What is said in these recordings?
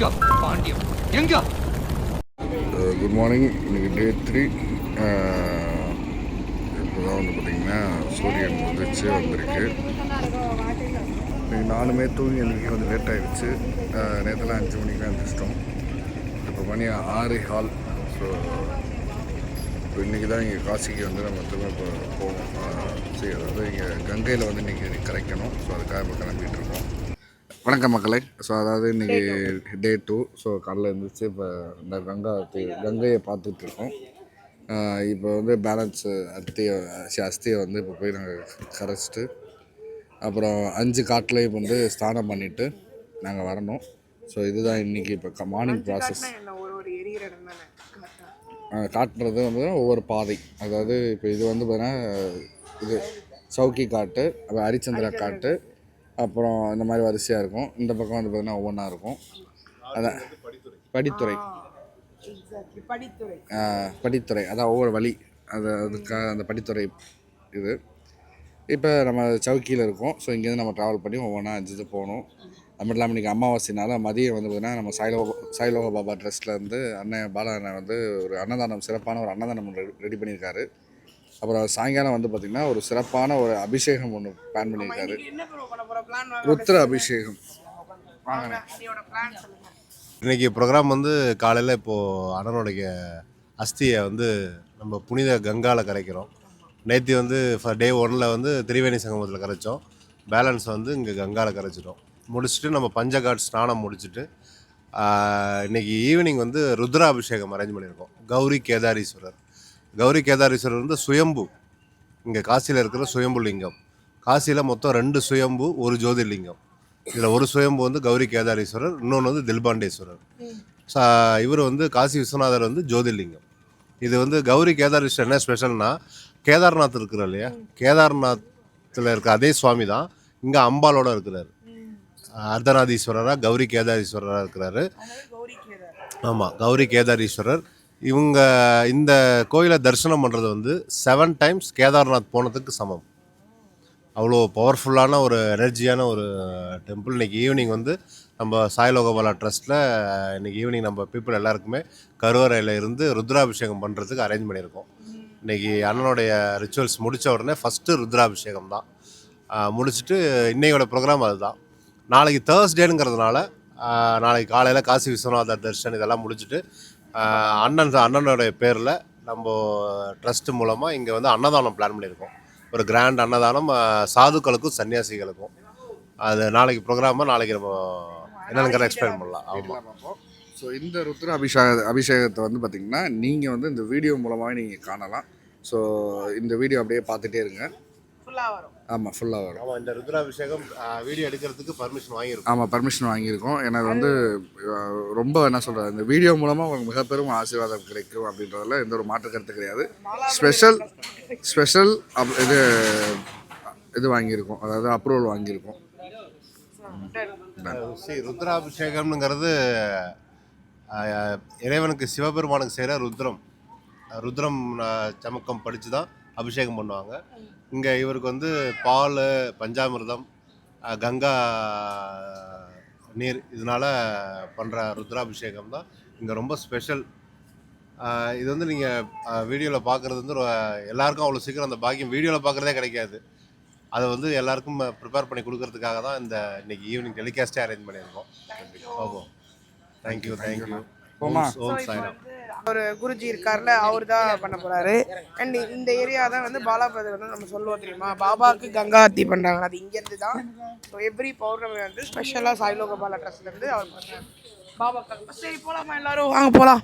எங்க பாண்டியம் எங்க? Uh, good morning இன்னைக்கு டே த்ரீ uh, இப்போ தான் வந்து பார்த்திங்கன்னா சூரியன் உதிச்சு வந்திருக்கு. இன்னைக்கு நானுமே தூங்கி எனக்கு கொஞ்சம் லேட் ஆகிடுச்சு uh, நேற்றுலாம் அஞ்சு மணிக்கு எழுந்திரிச்சிட்டோம். இப்போ மணி ஆறு ஹால் ஸோ இப்போ இன்றைக்கி தான் இங்கே காசிக்கு வந்து நம்ம திரும்ப இப்போ போவோம். சரி அதாவது இங்கே கங்கையில் வந்து இன்றைக்கி கரைக்கணும் ஸோ அதுக்காக இப்போ கிளம்பிட்டு இருக்கோம். வணக்கம் மக்களே. ஸோ அதாவது இன்றைக்கி டே டூ ஸோ காலைல எழுந்திரிச்சு இப்போ இந்த கங்கா தீ- கங்கையை பார்த்துட்டு இருக்கோம். ஆஹ் இப்போ வந்து பேலன்ஸ் அஸ்தியை சி, அஸ்தியை வந்து இப்போ போய் நாங்கள் கரைச்சிட்டு அப்புறம் அஞ்சு காட்டுலையும் வந்து ஸ்நானம் பண்ணிவிட்டு நாங்கள் வரணும். ஸோ இதுதான் இன்றைக்கி இப்போ மார்னிங் ப்ராசஸ் காட்டுறது வந்து ஒவ்வொரு பாதை. அதாவது இப்போ இது வந்து பார்த்தீங்கன்னா இது சவுக்கி காட்டு அப்புறம் ஹரிச்சந்திரா காட்டு அப்புறம் இந்த மாதிரி வரிசையாக இருக்கும். இந்த பக்கம் வந்து பார்த்தீங்கன்னா ஒவ்வொன்றா இருக்கும். அதான் படித்துறை. படித்துறை. அதான் ஒவ்வொரு வழி. அது அதுக்காக அந்த படித்துறை இது. இப்போ நம்ம சவுக்கியில் இருக்கோம். ஸோ இங்கேருந்து நம்ம ட்ராவல் பண்ணி ஒவ்வொன்றா அஞ்சு இது போகணும். அது மட்டும் இல்லாமல் இன்றைக்கி அமாவாசைனால மதியம் வந்து பார்த்திங்கன்னா நம்ம சாய்லோக சாய்லோக பாபா ட்ரெஸ்ட்டில் இருந்து அண்ணன் பாலா அண்ணன் வந்து ஒரு அன்னதானம் சிறப்பான ஒரு அன்னதானம் ரெடி பண்ணியிருக்காரு. அப்புறம் சாயங்காலம் வந்து பார்த்திங்கன்னா ஒரு சிறப்பான ஒரு அபிஷேகம் ஒன்று பிளான் பண்ணியிருக்காரு. ருத்ர அபிஷேகம். இன்றைக்கி ப்ரோக்ராம் வந்து காலையில் இப்போது அண்ணனுடைய அஸ்தியை வந்து நம்ம புனித கங்காவில் கரைக்கிறோம். நேற்று வந்து டே ஒனில் வந்து திரிவேணி சங்கமத்தில் கரைச்சோம். பேலன்ஸ் வந்து இங்கே கங்காவில் கரைச்சிட்டோம். முடிச்சுட்டு நம்ம பஞ்சகாட் ஸ்நானம் முடிச்சுட்டு ஆஹ், இன்னைக்கு ஈவினிங் வந்து ருத்ராபிஷேகம் அரேஞ்ச் பண்ணியிருக்கோம். கௌரி கேதாரீஸ்வரர். கௌரி கேதாரீஸ்வரர் வந்து சுயம்பு. இங்கே காசியில் இருக்கிற சுயம்பு லிங்கம். காசியில் மொத்தம் ரெண்டு சுயம்பு ஒரு ஜோதிர்லிங்கம். இதில் ஒரு சுயம்பு வந்து கௌரி கேதாரீஸ்வரர் இன்னொன்று வந்து தில்பாண்டேஸ்வரர். இவர் வந்து காசி விஸ்வநாதர் வந்து ஜோதிர்லிங்கம். இது வந்து கௌரி கேதாரீஸ்வரர் என்ன ஸ்பெஷல்னா கேதார்நாத் இருக்கிற இல்லையா? கேதார்நாத்தில் இருக்க அதே சுவாமி தான் இங்கே அம்பாலோட இருக்கிறாரு. அர்த்தநாதீஸ்வரராக கௌரி கேதாரீஸ்வரராக இருக்கிறாரு. ஆமாம் கௌரி கேதாரீஸ்வரர். இவங்க இந்த கோயிலை தரிசனம் பண்ணுறது வந்து செவன் டைம்ஸ் கேதார்நாத் போனதுக்கு சமம். அவ்வளோ பவர்ஃபுல்லான ஒரு எனர்ஜியான ஒரு டெம்பிள் இன்னைக்கு ஈவினிங் வந்து நம்ம சாய்லோகபாலா ட்ரஸ்ட்டில் இன்னைக்கு ஈவினிங் நம்ம பீப்புள் எல்லாருக்குமே கருவறையில் இருந்து ருத்ராபிஷேகம் பண்ணுறதுக்கு அரேஞ்ச் பண்ணியிருக்கோம். இன்னைக்கு அண்ணனுடைய ரிச்சுவல்ஸ் முடித்த உடனே ஃபஸ்ட்டு ருத்ராபிஷேகம் தான். முடிச்சுட்டு இன்னையோட ப்ரோக்ராம் அதுதான். நாளைக்கு தேர்ஸ்டேனுங்கிறதுனால நாளைக்கு காலையில் காசி விஸ்வநாதர் தர்ஷன் இதெல்லாம் முடிச்சுட்டு அண்ணன் அண்ணனுடைய பேரில் நம்ம ட்ரஸ்ட் மூலமாக இங்கே வந்து அன்னதானம் பிளான் பண்ணியிருக்கோம். ஒரு கிராண்ட் அன்னதானம் சாதுக்களுக்கும் சன்னியாசிகளுக்கும். அது நாளைக்கு ப்ரோக்ராமாக நாளைக்கு நம்ம என்னென்னு எக்ஸ்பிளைன் பண்ணலாம். ஆமாம் ஸோ இந்த ருத்ர அபிஷேக அபிஷேகத்தை வந்து பார்த்திங்கன்னா நீங்கள் வந்து இந்த வீடியோ மூலமாக நீங்கள் காணலாம். ஸோ இந்த வீடியோ அப்படியே பார்த்துட்டே இருங்க. ஆமாம் ஃபுல்லாக வரும். ஆமாம் இந்த ருத்ராபிஷேகம் வீடியோ எடுக்கிறதுக்கு பர்மிஷன் வாங்கியிருக்கோம். ஆமாம் பர்மிஷன் வாங்கியிருக்கோம். எனக்கு வந்து ரொம்ப என்ன சொல்கிறது இந்த வீடியோ மூலமாக உங்களுக்கு மிக பெரும் ஆசீர்வாதம் கிடைக்கும் அப்படின்றதுல எந்த ஒரு மாற்று கருத்து கிடையாது. ஸ்பெஷல் ஸ்பெஷல் அப் இது இது வாங்கியிருக்கோம். அதாவது அப்ரூவல் வாங்கியிருக்கோம். ருத்ராபிஷேகம்ங்கிறது இறைவனுக்கு சிவபெருமானுக்கு செய்கிற ருத்ரம். ருத்ரம் சமக்கம் படித்து தான் அபிஷேகம் பண்ணுவாங்க. இங்கே இவருக்கு வந்து பால் பஞ்சாமிர்தம் கங்கா நீர் இதனால் பண்ணுற ருத்ராபிஷேகம் தான் இங்கே ரொம்ப ஸ்பெஷல். இது வந்து நீங்கள் வீடியோவில் பார்க்குறது வந்து எல்லாருக்கும் அவ்வளோ சீக்கிரம் அந்த பாக்கியம் வீடியோவில் பார்க்குறதே கிடைக்காது. அதை வந்து எல்லாருக்கும் ப்ரிப்பேர் பண்ணி கொடுக்கறதுக்காக தான் இந்த இன்னைக்கு ஈவினிங் டெலிகாஸ்டே அரேஞ்ச் பண்ணியிருக்கோம். ஓகோ. தேங்க்யூ தேங்க்யூ போமா. ஓம் சாய்ராம். ஒரு குருஜி இருக்கார்ல அவர் தான் பண்ண போறாரு அண்ட் இந்த ஏரியா தான் வந்து பாலாபதி வந்து நம்ம சொல்லுவோம் தெரியுமா பாபாக்கு கங்கா ஆர்த்தி பண்றாங்க அது இங்க இருந்து தான் ஸோ எவ்ரி பௌர்ணமி வந்து ஸ்பெஷலா சாய்லோக பாலா ட்ரஸ்ட்ல இருந்து அவர் பண்றாரு பாபா கங்கா சரி போலாமா எல்லாரும் வாங்க போலாம்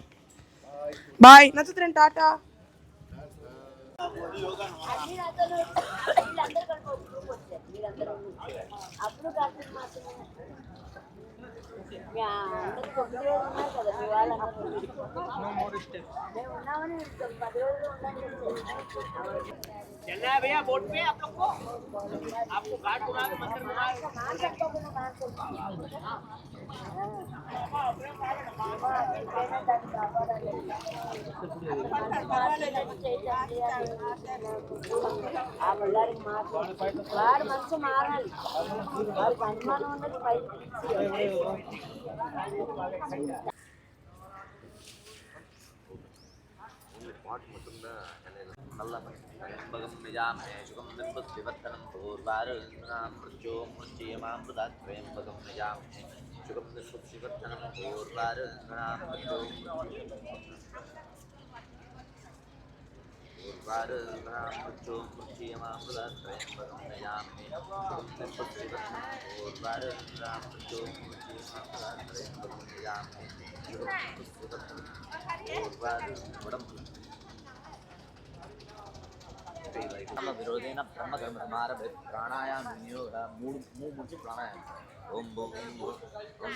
பாய் நட்சத்திரன் டாட்டா అప్పుడు కాకుండా మాత్రమే चलना है भैया बोट पे आप लोग को आपको घाट बुला के मंदिर बुला వాడు మనసు మారాలి వాడికి అనుమానం ఉన్నది పైకి त्र्यम्बकं निजामहे शुभं बिम्बद्विवर्धनं पूर्वारुणां मृत्यो मृत्युयमामृतात् त्र्यम्बकं निजामहे शुभं बिम्बद्विवर्धनं पूर्वारुणां मृत्यो पूर्वारुणां मृत्यो मृत्युयमामृतात् त्र्यम्बकं निजामहे शुभं बिम्बद्विवर्धनं पूर्वारुणां मृत्यो मृत्युयमामृतात् त्र्यम्बकं निजामहे शुभं बिम्बद्विवर्धनं ఓం భూమి ఓం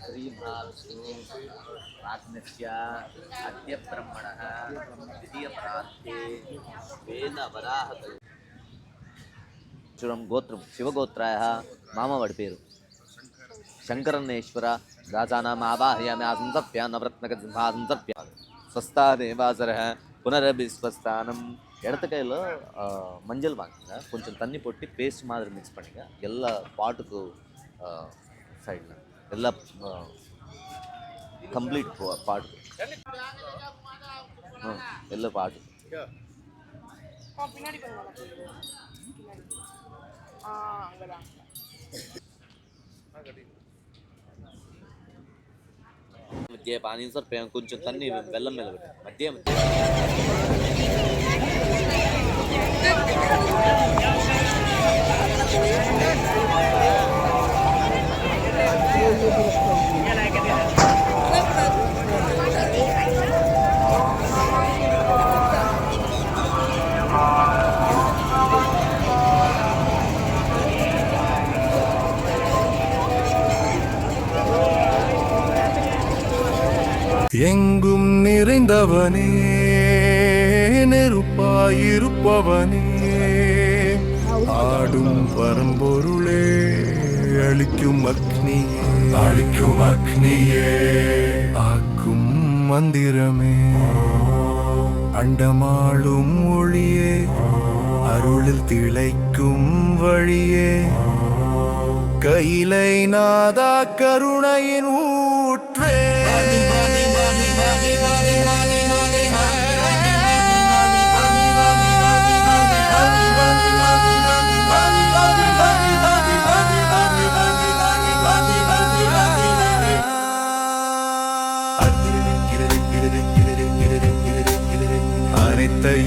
శ్రీ మహావిష్ణు ఆత్మస్య అద్య బ్రహ్మణ ద్వితీయ ప్రాంతే వేద వరాహ చూడం గోత్రం శివగోత్రాయ మామవాడి పేరు. శంకరన్నేశ్వర రాజానాం ఆవాహయామి ఆసంతప్య నవరత్నక సింహాసంతప్య స్వస్థా దేవాసర పునరభి இடது கையில் மஞ்சள் வாங்குங்க கொஞ்சம் தண்ணி போட்டு பேஸ்ட் மாதிரி மிக்ஸ் பண்ணுங்க எல்லா பாட்டுக்கு சைடில் எல்லா கம்ப்ளீட் பாட்டு ம், எல்லா பாட்டு பின்னாடி போங்க பின்னாடி ஆ அங்கதான் మధ్య పానీ సార్ కొంచెం తన్ని బెల్లం మీద పెట్టండి మధ్య మధ్య எங்கும் நிறைந்தவனே. நெருப்பாயிருப்பவனே ஆடும் பரம்பொருளே அழிக்கும் அக்னியே. அழிக்கும் அக்னியே. ஆக்கும் மந்திரமே. அண்டமாளும் ஒளியே அருளில் திளைக்கும் வழியே. கையிலை நாதா கருணையின் ஊற்றே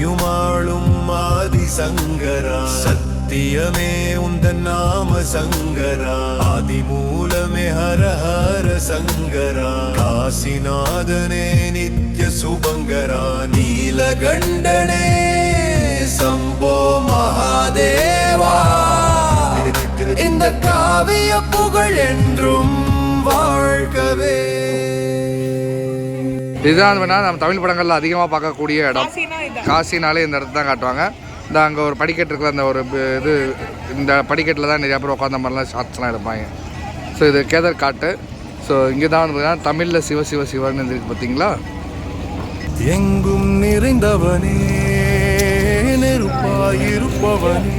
அனைத்தையும் ஆளும் ஆதி சங்கரா. சத்தியமே உந்தன் நாம சங்கரா. ஆதி மூலமே ஹர ஹர சங்கரா. காசிநாதனே நித்ய சுபங்கரா. நீலகண்டனே சம்போ மகாதேவா. இந்த காவிய புகழ் என்றும் வாழ்கவே. இதுதான் வேணா நம்ம தமிழ் படங்களில் அதிகமாக பார்க்கக்கூடிய இடம். காசினாலே இந்த இடத்த தான் காட்டுவாங்க. இந்த அங்கே ஒரு படிக்கட்டு இருக்கிற அந்த ஒரு இது இந்த படிக்கட்டில் தான் நிறையா பேர் உட்காந்த மாதிரிலாம் ஷார்ட்ஸ்லாம் எடுப்பாங்க. ஸோ இது கேதர் காட்டு. ஸோ இங்கே தான் வந்து பார்த்தீங்கன்னா தமிழில் சிவ சிவ சிவன்னு இருக்கு பார்த்தீங்களா? எங்கும் நிறைந்தவனே நெருப்பாயிருப்பவனே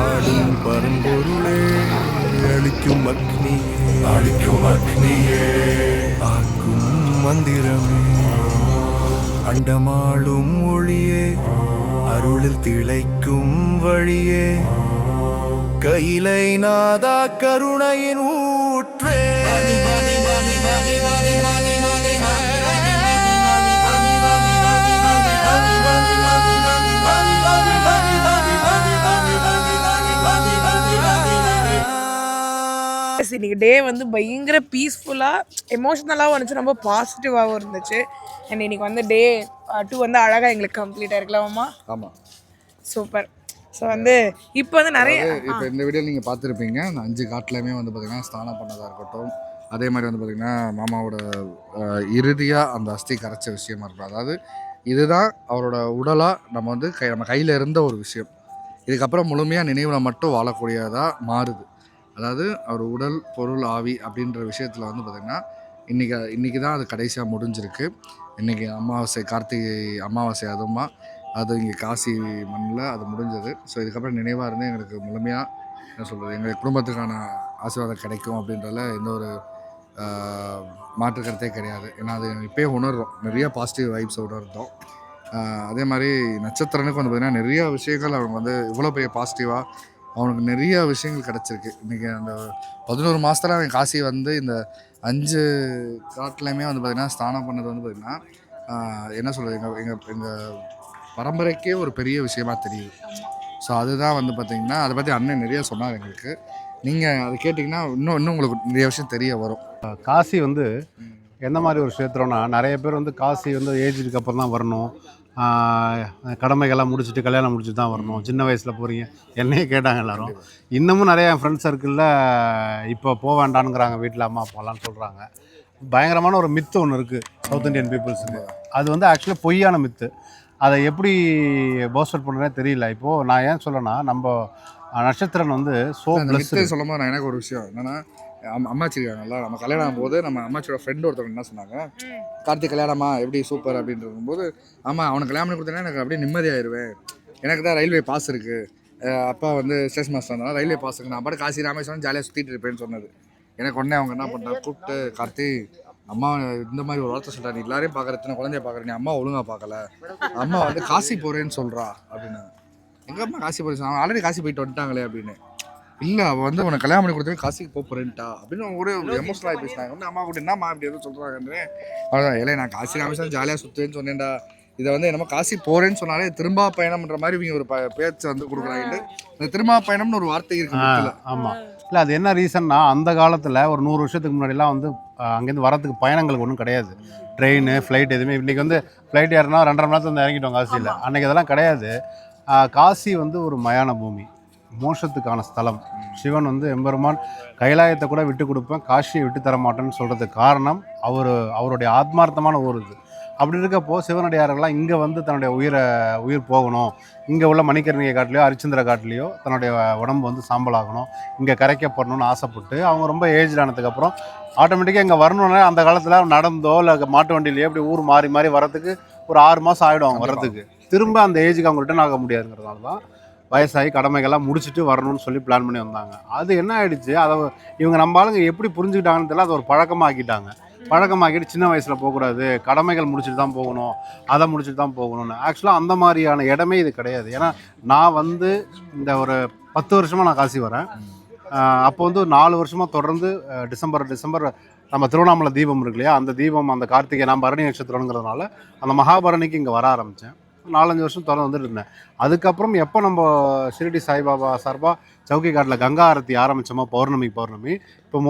ஆடும் பரம்பொருளே அழிக்கும் அக்னியே அழிக்கும் அக்னியே. மந்திரமே. அண்டமாளும் ஒளியே அருளில் திளைக்கும் வழியே. கையிலை நாதா கருணையின் ஊற்றே. இன்னைக்கு டே வந்து பயங்கர பீஸ்ஃபுல்லாக எமோஷ்னலாகவும் இருந்துச்சு ரொம்ப பாசிட்டிவாகவும் இருந்துச்சு. அண்ட் இன்னைக்கு வந்து டே டூ வந்து அழகாக எங்களுக்கு கம்ப்ளீட் ஆயிருக்கலாமா ஆமாம் சூப்பர் ஸோ வந்து இப்போ வந்து நிறைய இப்போ இந்த வீடியோ நீங்கள் பார்த்துருப்பீங்க. அந்த அஞ்சு காட்டிலையுமே வந்து பார்த்திங்கன்னா ஸ்நானம் பண்ணதாக இருக்கட்டும் அதே மாதிரி வந்து பார்த்திங்கன்னா மாமாவோட இறுதியாக அந்த அஸ்தி கரைச்ச விஷயமா இருக்கும் அதாவது இதுதான் அவரோட உடலாக நம்ம வந்து கை நம்ம கையில் இருந்த ஒரு விஷயம். இதுக்கப்புறம் முழுமையாக நினைவில் மட்டும் வாழக்கூடியதாக மாறுது. அதாவது அவர் உடல் பொருள் ஆவி அப்படின்ற விஷயத்தில் வந்து பார்த்திங்கன்னா இன்றைக்கி இன்றைக்கி தான் அது கடைசியாக முடிஞ்சிருக்கு. இன்றைக்கி அமாவாசை கார்த்திகை அமாவாசை அதுவுமா அது இங்கே காசி மண்ணில் அது முடிஞ்சது. ஸோ இதுக்கப்புறம் நினைவாக இருந்து எங்களுக்கு முழுமையாக என்ன சொல்கிறது எங்கள் குடும்பத்துக்கான ஆசீர்வாதம் கிடைக்கும் அப்படின்றதுல எந்த ஒரு மாற்றுக்கிறதே மாற்று கருத்தே கிடையாது. ஏன்னா அது இப்போயே உணர்றோம். நிறைய பாசிட்டிவ் வைப்ஸ் உணர்ந்தோம் அதே மாதிரி நட்சத்திரனுக்கு வந்து பார்த்திங்கன்னா நிறைய விஷயங்கள் அவங்க வந்து இவ்வளோ பெரிய பாசிட்டிவாக அவனுக்கு நிறைய விஷயங்கள் கிடச்சிருக்கு. இன்றைக்கி அந்த பதினோரு மாதத்தில் அவன் காசி வந்து இந்த அஞ்சு காட்டிலையுமே வந்து பார்த்திங்கன்னா ஸ்தானம் பண்ணது வந்து பார்த்திங்கன்னா என்ன சொல்கிறது எங்கள் எங்கள் எங்கள் பரம்பரைக்கே ஒரு பெரிய விஷயமா தெரியுது. ஸோ அதுதான் வந்து பார்த்திங்கன்னா அதை பற்றி அண்ணன் நிறைய சொன்னார் எங்களுக்கு. நீங்கள் அதை கேட்டிங்கன்னா இன்னும் இன்னும் உங்களுக்கு நிறைய விஷயம் தெரிய வரும். காசி வந்து எந்த மாதிரி ஒரு க்ஷேத்திரம்னா நிறைய பேர் வந்து காசி வந்து ஏஜுக்கு அப்புறம் தான் வரணும். கடமைகள்லாம் முடிச்சுட்டு கல்யாணம் முடிச்சுட்டு தான் வரணும். சின்ன வயசில் போகிறீங்க என்னையே கேட்டாங்க எல்லாரும். இன்னமும் நிறைய என் ஃப்ரெண்ட்ஸ் சர்க்கிளில் இப்போ போக வேண்டானுங்கிறாங்க வீட்டில் அம்மா அப்பாலாம் சொல்கிறாங்க பயங்கரமான ஒரு மித்து ஒன்று இருக்குது சவுத் இந்தியன் பீப்புள்ஸுக்கு அது வந்து ஆக்சுவலாக பொய்யான மித்து அதை எப்படி போஸ்டர் பண்ணுறதே தெரியல. இப்போது நான் ஏன் சொல்லனா நம்ம நட்சத்திரன் வந்து சோ அந்த பிளஸ் மித்து சொல்லும் போது நான் எனக்கு ஒரு விஷயம். என்னன்னா அம்மாச்சி இருக்காங்கல்ல நம்ம கல்யாணம் ஆகும்போது நம்ம அம்மாச்சியோட ஃப்ரெண்ட் ஒருத்தவங்க என்ன சொன்னாங்க கார்த்திக் கல்யாணமா எப்படி சூப்பர் அப்படின்னு இருக்கும்போது ஆமாம் அவனுக்கு கல்யாணம் பண்ணி கொடுத்தேன்னா எனக்கு அப்படியே நிம்மதியாயிருவேன். எனக்கு தான் ரயில்வே பாஸ் இருக்குது அப்பா வந்து ஸ்டேஷன் மாஸ்டர் இருந்தாலும் ரயில்வே பாஸ் இருக்கு. நான் பாட்டு காசி ராமேஸ்வரம் ஜாலியாக சுற்றிட்டு இருப்பேன்னு சொன்னது. எனக்கு உடனே அவங்க என்ன பண்ணாங்க கூப்பிட்டு கார்த்தி அம்மா இந்த மாதிரி ஒரு வார்த்தை சொல்கிறா நீ எல்லாரையும் பார்க்குற குழந்தைய பார்க்குற நீ அம்மா ஒழுங்கா பார்க்கல அம்மா வந்து காசி போகிறேன்னு சொல்கிறா அப்படின்னு எங்கள் அம்மா காசி போகிறேன் அவன் ஆல்ரெடி காசி போயிட்டு வந்துட்டாங்களே அப்படின்னு. இல்லை அவள் வந்து உனக்கு கல்யாணம் பண்ணி கொடுத்தது காசிக்கு போக போகிறேன்ட்டா அப்படின்னு அவங்க கூட எமோஷனலாக பேசினாங்க. வந்து அம்மா கூட என்னம்மா இப்படி எதுவும் சொல்கிறாங்கன்னு அதான் இல்லை நான் காசி ராமேஸ்வரம் ஜாலியாக சுற்றுவேன்னு சொன்னேன்டா. இதை வந்து என்னமோ காசி போகிறேன்னு சொன்னாலே திரும்பா பயணம்ன்ற மாதிரி இவங்க ஒரு பேச்சு வந்து கொடுக்குறாங்க இந்த திரும்பா பயணம்னு ஒரு வார்த்தை இருக்கு ஆமாம் இல்லை அது என்ன ரீசன்னா அந்த காலத்தில் ஒரு நூறு வருஷத்துக்கு முன்னாடிலாம் வந்து அங்கேருந்து வரத்துக்கு பயணங்களுக்கு ஒன்றும் கிடையாது. ட்ரெயின் ஃப்ளைட் எதுவுமே இன்றைக்கி வந்து ஃப்ளைட் ஏறினா ரெண்டரை மணி நேரத்துல வந்து இறங்கிட்டோம் காசியில். அன்றைக்கி அதெல்லாம் கிடையாது. காசி வந்து ஒரு மயான பூமி. மோஷத்துக்கான ஸ்தலம். சிவன் வந்து எம்பெருமான் கைலாயத்தை கூட விட்டு கொடுப்பேன் காஷியை விட்டு தர மாட்டேன்னு சொல்கிறதுக்கு காரணம் அவர் அவருடைய ஆத்மார்த்தமான ஊர் இது. அப்படி இருக்கப்போ சிவனடியார்கள்லாம் இங்கே வந்து தன்னுடைய உயிரை உயிர் போகணும். இங்கே உள்ள மணிக்கரணிகை காட்டிலையோ அரிச்சந்திர காட்டிலையோ தன்னுடைய உடம்பு வந்து சாம்பலாகணும். இங்கே கரைக்கப்படணும்னு ஆசைப்பட்டு அவங்க ரொம்ப ஏஜ் ஆனதுக்கப்புறம் ஆட்டோமேட்டிக்காக இங்கே வரணும்னா அந்த காலத்தில் நடந்தோ இல்லை மாட்டு வண்டியிலையோ இப்படி ஊர் மாறி மாறி வரதுக்கு ஒரு ஆறு மாதம் ஆகிடும் அவங்க வர்றதுக்கு. திரும்ப அந்த ஏஜுக்கு அவங்க ரிட்டர்ன் ஆக முடியாதுங்கிறதுனால தான் வயசாகி கடமைகள்லாம் முடிச்சுட்டு வரணும்னு சொல்லி பிளான் பண்ணி வந்தாங்க. அது என்ன ஆகிடுச்சு அதை இவங்க நம்ம ஆளுங்க எப்படி புரிஞ்சுக்கிட்டாங்கன்னு தெரியல. அதை ஒரு பழக்கமாக்கிட்டாங்க. பழக்கமாக்கிட்டு சின்ன வயசில் போகக்கூடாது. கடமைகள் முடிச்சுட்டு தான் போகணும். அதை முடிச்சுட்டு தான் போகணும்னு. ஆக்சுவலாக அந்த மாதிரியான இடமே இது கிடையாது. ஏன்னா நான் வந்து இந்த ஒரு பத்து வருஷமாக நான் காசி வரேன். அப்போ வந்து நாலு வருஷமாக தொடர்ந்து டிசம்பர் டிசம்பர் நம்ம திருவண்ணாமலை தீபம் இருக்கு இல்லையா? அந்த தீபம் அந்த கார்த்திகை நான் பரணி நட்சத்திரங்கிறதுனால அந்த மகாபரணிக்கு இங்கே வர ஆரம்பித்தேன் நாலஞ்சு வருஷம் தொடர்ந்து வந்துட்டு இருந்தேன். அதுக்கப்புறம் எப்போ நம்ம ஷிரடி சாய்பாபா சார்பாக சவுக்கி காட்டில் கங்கா ஆரத்தி ஆரம்பித்தோமா பௌர்ணமி பௌர்ணமி இப்போ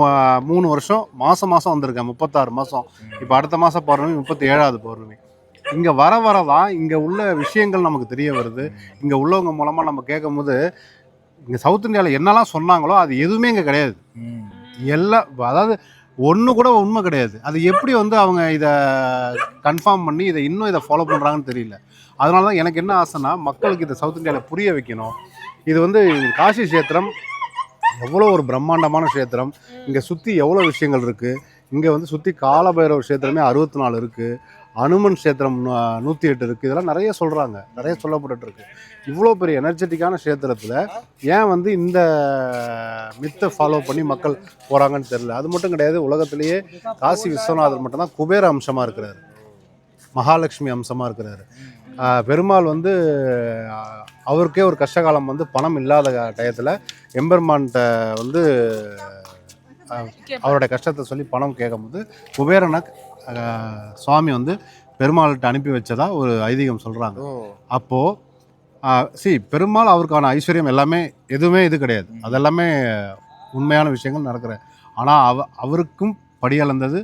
மூணு வருஷம் மாதம் மாதம் வந்திருக்கேன் முப்பத்தாறு மாதம் இப்போ அடுத்த மாதம் பௌர்ணமி முப்பத்தி ஏழாவது பௌர்ணமி. இங்கே வர வர தான் இங்கே உள்ள விஷயங்கள் நமக்கு தெரிய வருது. இங்கே உள்ளவங்க மூலமாக நம்ம கேட்கும்போது இங்கே சவுத் இந்தியாவில் என்னெல்லாம் சொன்னாங்களோ அது எதுவுமே இங்கே கிடையாது. எல்லாம் அதாவது ஒன்று கூட உண்மை கிடையாது. அது எப்படி வந்து அவங்க இதை கன்ஃபார்ம் பண்ணி இதை இன்னும் இதை ஃபாலோ பண்ணுறாங்கன்னு தெரியல. அதனால தான் எனக்கு என்ன ஆசைன்னா மக்களுக்கு இதை சவுத் இந்தியாவில் புரிய வைக்கணும். இது வந்து காசி கஷேத்திரம் எவ்வளோ ஒரு பிரம்மாண்டமான க்ஷேத்திரம். இங்கே சுற்றி எவ்வளோ விஷயங்கள் இருக்குது இங்கே வந்து சுற்றி காலபைரவ க்ஷேத்திரமே அறுபத்தி நாலு இருக்குது அனுமன் க்ஷேத்திரம் நூற்றி எட்டு இருக்குது இதெல்லாம் நிறைய சொல்கிறாங்க நிறைய சொல்லப்பட்டுருக்கு இவ்வளோ பெரிய எனர்ஜெட்டிக்கான க்ஷேத்திரத்தில் ஏன் வந்து இந்த மித்தை ஃபாலோ பண்ணி மக்கள் போகிறாங்கன்னு தெரில அது மட்டும் கிடையாது உலகத்திலேயே காசி விஸ்வநாதர் மட்டும்தான் குபேர அம்சமாக இருக்கிறாரு. மகாலட்சுமி அம்சமாக இருக்கிறாரு. பெருமாள் வந்து அவருக்கே ஒரு கஷ்டகாலம் வந்து பணம் இல்லாத டயத்தில் எம்பெருமான்கிட்ட வந்து அவருடைய கஷ்டத்தை சொல்லி பணம் கேட்கும்போது குபேரனை சுவாமி வந்து பெருமாள்கிட்ட அனுப்பி வச்சதா ஒரு ஐதீகம் சொல்கிறாங்க அப்போது சி பெருமாள் அவருக்கான ஐஸ்வர்யம் எல்லாமே எதுவுமே இது கிடையாது. அதெல்லாமே உண்மையான விஷயங்கள் நடக்கிற. ஆனால் அவ அவருக்கும் படியளந்தது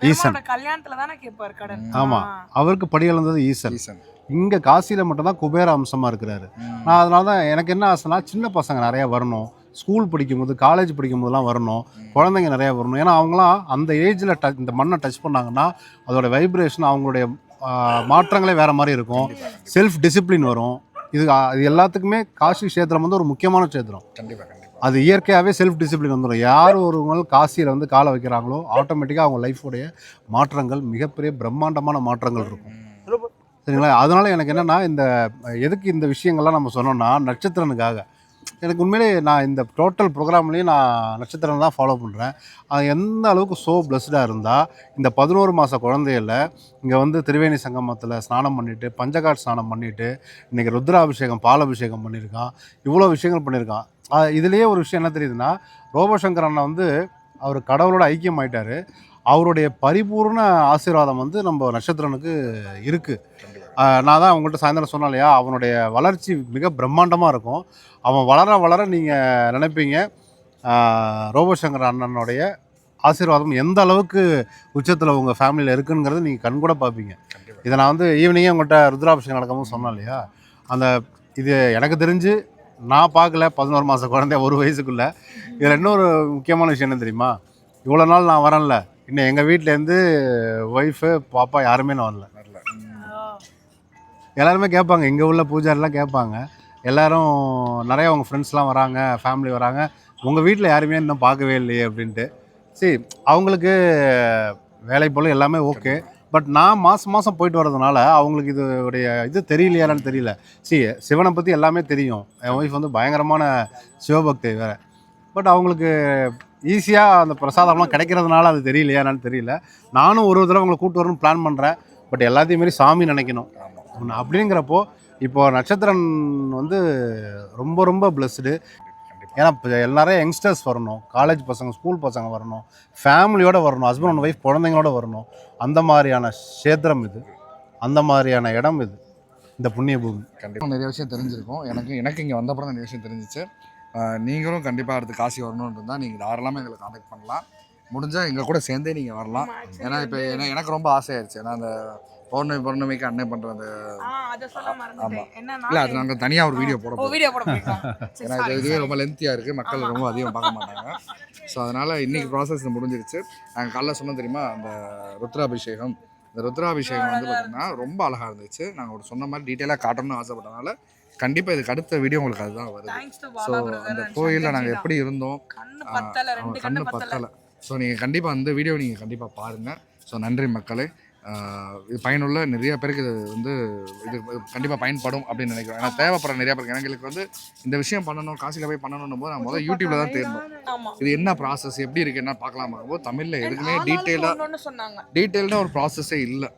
ஈசன். கல்யாணத்துல தானே கேட்பாரு கடன். ஆமா. அவருக்கு படியளந்தது ஈசன். ஈசன். இங்கே காசியில் மட்டும்தான் குபேர அம்சமாக இருக்கிறாரு. நான் அதனால தான் எனக்கு என்ன ஆசைனா சின்ன பசங்க நிறையா வரணும். ஸ்கூல் படிக்கும்போது காலேஜ் படிக்கும்போதெல்லாம் வரணும். குழந்தைங்க நிறையா வரணும். ஏன்னா அவங்களாம் அந்த ஏஜில் டச் இந்த மண்ணை டச் பண்ணாங்கன்னா அதோட வைப்ரேஷன் அவங்களுடைய மாற்றங்களே வேறு மாதிரி இருக்கும். செல்ஃப் டிசிப்ளின் வரும். இது இது எல்லாத்துக்குமே காசி க்ஷேத்திரம் வந்து ஒரு முக்கியமான க்ஷேத்திரம். கண்டிப்பா கண்டிப்பா. அது இயற்கையாகவே செல்ஃப் டிசிப்ளின் வந்துடும் யார் ஒருவங்க காசியில் வந்து காலை வைக்கிறாங்களோ ஆட்டோமேட்டிக்காக அவங்க லைஃபுடைய மாற்றங்கள் மிகப்பெரிய பிரம்மாண்டமான மாற்றங்கள் இருக்கும். சரிங்களா? அதனால் எனக்கு என்னன்னா இந்த எதுக்கு இந்த விஷயங்கள்லாம் நம்ம சொன்னோம்னா நட்சத்திரனுக்காக. எனக்கு உண்மையிலே நான் இந்த டோட்டல் ப்ரோக்ராம்லேயும் நான் நட்சத்திரம் தான் ஃபாலோ பண்ணுறேன் அது எந்த அளவுக்கு ஸோ பிளஸ்டாக இருந்தால் இந்த பதினோரு மாத குழந்தையில் இங்கே வந்து திரிவேணி சங்கமத்தில் ஸ்நானம் பண்ணிவிட்டு பஞ்சகாட் ஸ்நானம் பண்ணிவிட்டு இன்றைக்கி ருத்ராபிஷேகம் பாலாபிஷேகம் பண்ணியிருக்கான். இவ்வளோ விஷயங்கள் பண்ணியிருக்கான். இதுலயே ஒரு விஷயம் என்ன தெரியுதுன்னா ரோபோசங்கர் அண்ணா வந்து அவர் கடவுளோட ஐக்கியம் ஆயிட்டாரு அவருடைய பரிபூர்ண ஆசீர்வாதம் வந்து நம்ம நட்சத்திரனுக்கு இருக்குது நான் தான் உங்கள்கிட்ட சாயந்தரம் சொன்னேன் இல்லையா அவனுடைய வளர்ச்சி மிக பிரம்மாண்டமாக இருக்கும். அவன் வளர வளர நீங்கள் நினைப்பீங்க ரோபோசங்கர் அண்ணனுடைய ஆசீர்வாதம் எந்த அளவுக்கு உச்சத்தில் உங்கள் ஃபேமிலியில் இருக்குங்கிறது நீங்கள் கண்கூட பார்ப்பீங்க. இதை நான் வந்து ஈவினிங்கே உங்கள்கிட்ட ருத்ராபிஷேகம் நடக்கும்போது சொன்னேன் இல்லையா அந்த இது எனக்கு தெரிஞ்சு நான் பார்க்கல பதினோரு மாத குழந்தை ஒரு வயசுக்குள்ளே. இதில் இன்னொரு முக்கியமான விஷயம் என்ன தெரியுமா? இவ்வளோ நாள் நான் வரேன்ல. இன்னும் எங்கள் வீட்டிலேருந்து ஒய்ஃபு பாப்பா யாருமே நான் வரல. எல்லாருமே கேட்பாங்க. இங்கே உள்ள பூஜாரிலாம் கேட்பாங்க. எல்லாரும் நிறைய அவங்க ஃப்ரெண்ட்ஸ்லாம் வராங்க ஃபேமிலி வராங்க. உங்கள் வீட்டில் யாருமே இன்னும் பார்க்கவே இல்லையே அப்படின்ட்டு. சரி அவங்களுக்கு வேலை போல் எல்லாமே ஓகே. பட் நான் மாதம் மாதம் போயிட்டு வர்றதுனால அவங்களுக்கு இதோடைய இது தெரியலையான்னு தெரியல. சி சிவனை பற்றி எல்லாமே தெரியும். என் ஒய்ஃப் வந்து பயங்கரமான சிவபக்தி வேறு. பட் அவங்களுக்கு ஈஸியாக அந்த பிரசாதம்லாம் கிடைக்கிறதுனால அது தெரியலையான்னு தெரியல. நானும் ஒரு தடவை உங்களை கூட்டு வரணும்னு பிளான் பண்ணுறேன் பட் எல்லாத்தையும் மாரி சாமி நினைக்கணும். அப்படிங்கிறப்போ இப்போ நட்சத்திரன் வந்து ரொம்ப ரொம்ப பிளஸ்டு ஏன்னா இப்போ எல்லாரும் யங்ஸ்டர்ஸ் வரணும். காலேஜ் பசங்க ஸ்கூல் பசங்க வரணும். ஃபேமிலியோட வரணும். ஹஸ்பண்ட் அண்ட் ஒய்ஃப் குழந்தைங்களோட வரணும். அந்த மாதிரியான க்ஷேத்திரம் இது. அந்த மாதிரியான இடம் இது. இந்த புண்ணிய பூமி. கண்டிப்பாக நிறைய விஷயம் தெரிஞ்சிருக்கும். எனக்கு எனக்கு இங்கே வந்தப்பறம் நிறைய விஷயம் தெரிஞ்சிச்சு. நீங்களும் கண்டிப்பாக அடுத்து காசி வரணும்னு இருந்தால் நீங்கள் தாராளமாக எங்களை காண்டாக்ட் பண்ணலாம். முடிஞ்சால் எங்கள் கூட சேர்ந்தே நீங்கள் வரலாம். ஏன்னா இப்போ எனக்கு ரொம்ப ஆசையாயிருச்சு. ஏன்னா அந்த பௌர்ணமி பௌர்ணமிக்கு மறந்துட்டேன். என்னன்னா, இல்லை அது நாங்கள் தனியாக ஒரு வீடியோ போட ஏன்னா இதுவே. ரொம்ப லென்த்தியாக இருக்குது மக்கள் ரொம்ப அதிகம் பார்க்க மாட்டாங்க. ஸோ அதனால் இன்னைக்கு ப்ராசஸ் முடிஞ்சிருச்சு. நாங்கள் காலைல சொன்னோம் தெரியுமா? அந்த ருத்ராபிஷேகம். இந்த ருத்ராபிஷேகம் வந்து பார்த்திங்கன்னா ரொம்ப அழகாக இருந்துச்சு. நாங்கள் ஒரு சொன்ன மாதிரி டீட்டெயிலாக காட்டணும்னு ஆசைப்பட்டனால கண்டிப்பாக இதுக்கு அடுத்த வீடியோ உங்களுக்கு அதுதான் வருது. Thanks to ஸோ அந்த கோயிலில் நாங்கள் எப்படி. இருந்தோம்? கண்ணு பத்தல, ஸோ நீங்கள் கண்டிப்பாக அந்த வீடியோ நீங்கள் கண்டிப்பாக பாருங்கள் ஸோ நன்றி மக்களே. இது பயனுள்ள நிறைய பேருக்கு இது வந்து இது கண்டிப்பாக பயன்படும் அப்படின்னு நினைக்கிறோம் ஏன்னா தேவைப்படுற நிறைய பேருக்கு. ஏன்னா எங்களுக்கு வந்து இந்த விஷயம் பண்ணணும் காசியில் போய் பண்ணணும் போது நான் முதல்ல யூடியூப்ல தான் தேடணும். ஆமா. இது என்ன ப்ராசஸ் எப்படி இருக்கு என்ன பார்க்கலாமா? போது தமிழில் எதுக்குமே டீட்டெயிலாக. டீட்டெயில்டாக ஒரு ப்ராசஸே இல்லை.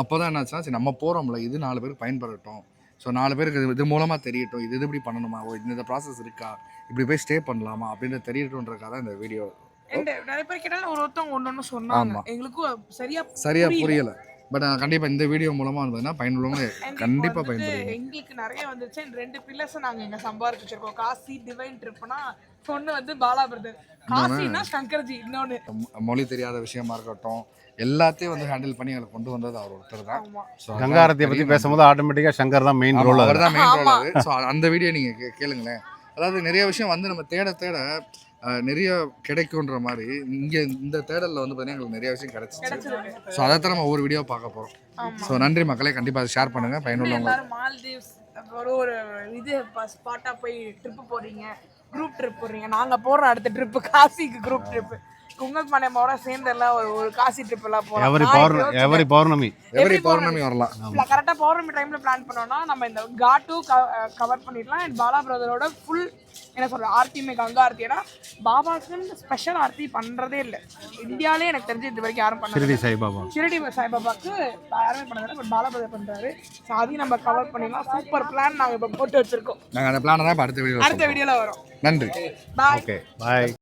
அப்போ தான் என்னாச்சுன்னா சரி நம்ம போகிறோம்ல இது நாலு பேருக்கு பயன்படட்டும். ஸோ நாலு பேருக்கு இது இது மூலமாக தெரியட்டும். இது இது இப்படி பண்ணணுமா? ஓ இந்த ப்ராசஸ் இருக்கா? இப்படி போய் ஸ்டே பண்ணலாமா? அப்படின்றது தெரியட்டும்ன்றக்காக தான் இந்த வீடியோ நிறைய பேர் கேட்டாலும் ஒரு ஒருத்தவங்க ஒண்ணொண்ணு சொன்னாங்க. எங்களுக்கும் சரியா சரியா புரியல. பட் கண்டிப்பாக இந்த வீடியோ மூலமாக வந்து பயனுள்ளவங்க வந்துட்டு பயன்படுவீங்க எங்களுக்கு நிறைய வந்துச்சு ரெண்டு பில்லர்ஸ் நாங்க இங்க சம்பாரிச்சு வச்சிருக்கோம். காசி டிவைன் ட்ரிப்னா ஒண்ணு வந்து பாலா பிரதர் காசினா சங்கர்ஜி இன்னொன்னு. மொ- மொழி தெரியாத விஷயமா இருக்கட்டும் எல்லாத்தையும் வந்து ஹேண்டில் பண்ணி எங்களை கொண்டு வந்தது அவர் ஒருத்தர் தான். கங்காரத்தியை பற்றி பேசும்போது ஆட்டோமேட்டிக்காக சங்கர் தான் மெயின் ரோல் அவர் தான் மெயின். ரோல் ஸோ அந்த வீடியோ நீங்க கே- கேளுங்களேன். அதாவது நிறைய விஷயம் வந்து நம்ம தேட தேட நிறைய கிடைக்குன்ற மாதிரி இங்க இந்த தேடல்ல வந்து பார்த்தீங்கன்னா எங்களுக்கு நிறைய விஷயம் கிடைச்சிச்சு. ஸோ அதைத்தான் நம்ம ஒரு வீடியோ பார்க்க போறோம். ஆமா. ஸோ நன்றி மக்களே. கண்டிப்பா அதை ஷேர் பண்ணுங்க. இன்னும் பயனுள்ளவங்க. மால்தீவ்ஸ் ஒரு ஒரு இது ஸ்பாட்டா போய் ட்ரிப் போறீங்க. குரூப் ட்ரிப் போறீங்க. நாங்க போறோம் அடுத்த ட்ரிப் காசிக்கு குரூப் ட்ரிப் குங்கல் மனையோட சேர்ந்து எல்லாம் ஒரு ஒரு காசி ட்ரிப் எல்லாம் போறோம். எவரி பௌர்ணமி. எவரி பௌர்ணமி. எவரி பௌர்ணமி. வரலாம். இல்ல கரெக்டா பௌர்ணமி டைம்ல பிளான் பண்ணோம்னா நம்ம இந்த காட்டும் கவர் பண்ணிடலாம். அண்ட் பாலா பிரதரோட ஃபுல் என்ன சொல்ற ஆர்த்தியுமே கங்கா ஆர்த்தி ஏன்னா பாபாக்குன்னு ஸ்பெஷல் ஆர்த்தி பண்றதே இல்ல. இந்தியாலே எனக்கு தெரிஞ்சு இது வரைக்கும் யாரும் ஷிரடி பண்ணல சாய்பாபா. ஷிரடி சாய்பாபாக்கு யாருமே பண்ணதில்லை பட் பாலா பிரதர் பண்றாரு. ஸோ அதையும் நம்ம கவர் பண்ணிடலாம். சூப்பர் பிளான் நாங்க இப்போ போட்டு வச்சிருக்கோம். நாங்கள் அந்த பிளானை தான் அடுத்த வீடியோ அடுத்த வீடியோல வரும். நன்றி. Bye okay bye